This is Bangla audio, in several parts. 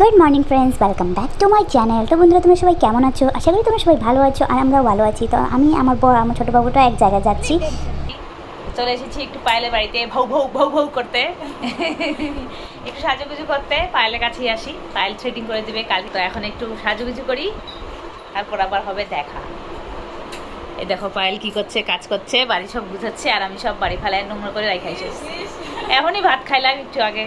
Good morning friends welcome back to my channel তো বন্ধুরা তোমরা সবাই কেমন আছো? আশা করি তোমরা সবাই ভালো আছো আর আমরাও ভালো আছি। তো আমি আমার বড় আমার ছোটো বাবুটা এক জায়গায় যাচ্ছি। চলে এসেছি একটু পায়েলের বাড়িতে ভৌ ভৌ ভৌ ভৌ করতে। একটু সাজুগুজু করতে পায়েলের কাছেই আসি। পায়েল থ্রেডিং করে দিবে কাল তো এখন একটু সাজুগুজু করি। তারপর আবার হবে দেখা। এই দেখো পায়েল কি করছে কাজ করছে বাড়ি সব গুছাচ্ছে আর আমি সব বাড়ি ফেলায় নোংরা করে রাখা এসেছি। এখনই ভাত খাইলাম একটু আগে।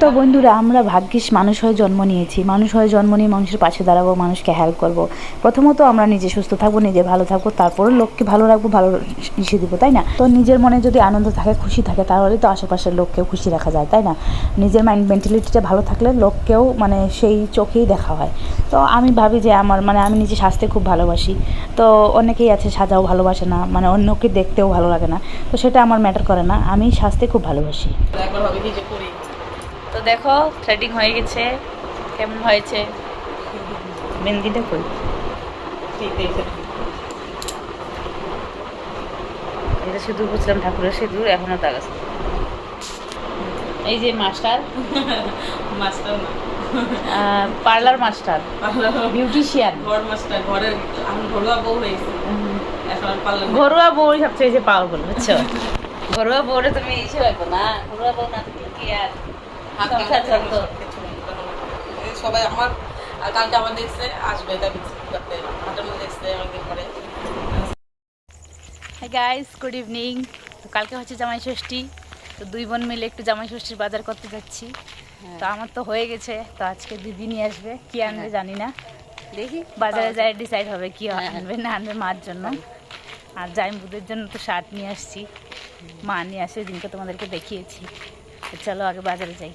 তো বন্ধুরা, আমরা ভাগ্যিস মানুষ হয়ে জন্ম নিয়েছি। মানুষ হয়ে জন্ম নিয়ে মানুষের পাশে দাঁড়াবো, মানুষকে হেল্প করব। প্রথমত আমরা নিজে সুস্থ থাকব, নিজে ভালো থাকব, তারপরে লোককে ভালো রাখব, ভালো ইসে দিব, তাই না? তো নিজের মনে যদি আনন্দ থাকে, খুশি থাকে, তাহলে তো আশেপাশের লোককেও খুশি রাখা যায়, তাই না? নিজের মাইন্ড মেন্টালিটিটা ভালো থাকলে লোককেও মানে সেই চোখেই দেখা হয়। তো আমি ভাবি যে আমার মানে আমি নিজে স্বাস্থ্যে খুব ভালোবাসি। তো অনেকেই আছে সাজাও ভালোবাসে না মানে অন্যকে দেখতেও ভালো লাগে না। তো সেটা আমার ম্যাটার করে না, আমি স্বাস্থ্যে খুব ভালোবাসি। দেখো থ্রেডিং হয়ে গেছে। কেমন হয়েছে? মেহেন্দিটা কই এটা সিঁদুর বুঝলাম ঠাকুরের সিঁদুর এখনও দাগ আছে। এই যে মাস্টার। মাস্টার না। Parlour master. বিউটিশিয়ান ঘর মাস্টার ঘরের আমি ঘরোয়া বউ হয়েছি। ঘরোয়া বউ সবচেয়ে যে পাওয়ারফুল বুঝছ? ঘরোয়া বউরে তুমি ইসে পাইবো না। ঘরোয়া বউ না থাকলে কি আর? সংসার চলতো কিছু নেই, তখন এই সবাই আমার আর কালকে আমার দেখছে আসবে তাই করতে হাটের মধ্যে দেখছে অনেকদিন পরে হাই গাইস গুড ইভিনিং তো কালকে হচ্ছে জামাই ষষ্ঠী তো দুই বোন মিলে একটু জামাই ষষ্ঠীর বাজার করতে যাচ্ছি। তো আমার তো হয়ে গেছে তো আজকে দিদি নিয়ে আসবে কি আনবে জানি না। দেখি বাজারে যাই ডিসাইড হবে কি আনবে না আনবে মার জন্য। আর জাইমবুদের জন্য তো শার্ট নিয়ে আসছি। মা নিয়ে আসে দিনকে তোমাদেরকে দেখিয়েছি। চলো আগে বাজারে যাই।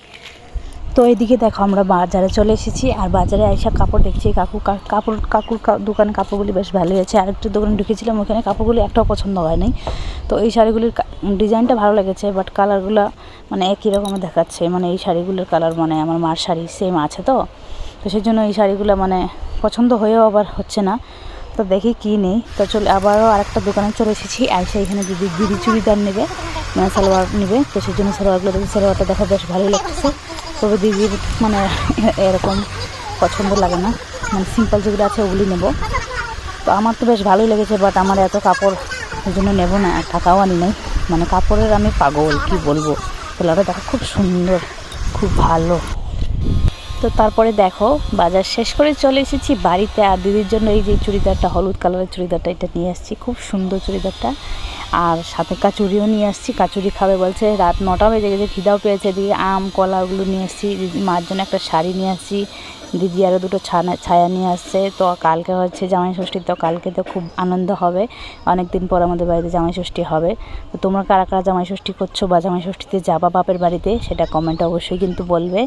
তো এদিকে দেখো আমরা বাজারে চলে এসেছি, আর বাজারে আইসা কাপড় দেখছি। কাকু কাপড়, কাকুর দোকানে কাপড়গুলি বেশ ভালো আছে আর একটু দোকানে ঢুকেছিলাম, ওখানে কাপড়গুলি একটাও পছন্দ হয় নাই। তো এই শাড়িগুলির ডিজাইনটা ভালো লেগেছে বাট কালারগুলো মানে একই রকমের দেখাচ্ছে। মানে এই শাড়িগুলোর কালার মানে আমার মার শাড়ি সেম আছে তো? তো সেই জন্য এই শাড়িগুলো মানে পছন্দ হয়েও আবার হচ্ছে না। তো দেখি কী নেই। তো চলে, আবারও আরেকটা দোকানে চলে এসেছি, আইসা এখানে দিদি দিদি চুড়িদার নেবে। মানে সালোয়ার নেবে, তো সেই জন্য সালোয়ারগুলো দেখি সালোয়ারটা দেখা বেশ ভালোই লাগছে। তবে দিদির মানে এরকম পছন্দ লাগে না। মানে সিম্পল যেগুলো আছে ওগুলি নেব। তো আমার তো বেশ ভালোই লেগেছে বাট আমার এত কাপড় ওই জন্য নেব না টাকাও আনি নাই। মানে কাপড়ের আমি পাগল, কি বলব? তাহলে দেখা খুব সুন্দর, খুব ভালো। তো তারপরে দেখো, বাজার শেষ করে চলে এসেছি বাড়িতে। আর দিদির জন্য এই যে চুড়িদারটা, হলুদ কালারের চুড়িদারটা, এটা নিয়ে আসছি। খুব সুন্দর চুড়িদারটা। আর সাথে কাচুরিও নিয়ে আসছি। কাচুরি খাবে বলছে, রাত নটা বেজে গেছে, খিদাও পেয়েছে। দিয়ে আম কলাগুলো নিয়ে আসছি। মার জন্য একটা শাড়ি নিয়ে আসছি। দিদি আরও দুটো ছানা ছায়া নিয়ে আসছে। তো কালকে হচ্ছে জামাই ষষ্ঠী তো কালকে তো খুব আনন্দ হবে। অনেক দিন পর আমাদের বাড়িতে জামাই ষষ্ঠী হবে। তো তোমরা কারা কারা জামাই ষষ্ঠী করছ বা জামাই ষষ্ঠীতে যাবা বাপের বাড়িতে, সেটা কমেন্টে অবশ্যই কিন্তু বলবে।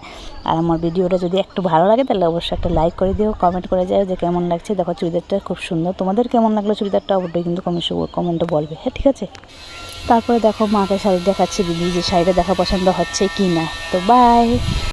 আর আমার ভিডিওটা যদি একটু ভালো লাগে, তাহলে অবশ্যই একটা লাইক করে দিও কমেন্ট করে যাও যে কেমন লাগছে। দেখো চুড়িদারটা খুব সুন্দর। তোমাদের কেমন লাগল চুড়িদারটা, অবশ্যই কিন্তু কমেন্ট কমেন্টে বলবে। হ্যাঁ ঠিক আছে? তারপরে দেখো মাকে শাড়ি দেখাচ্ছে দিদি, যে শাড়িটা দেখা পছন্দ হচ্ছে কি না তো বাই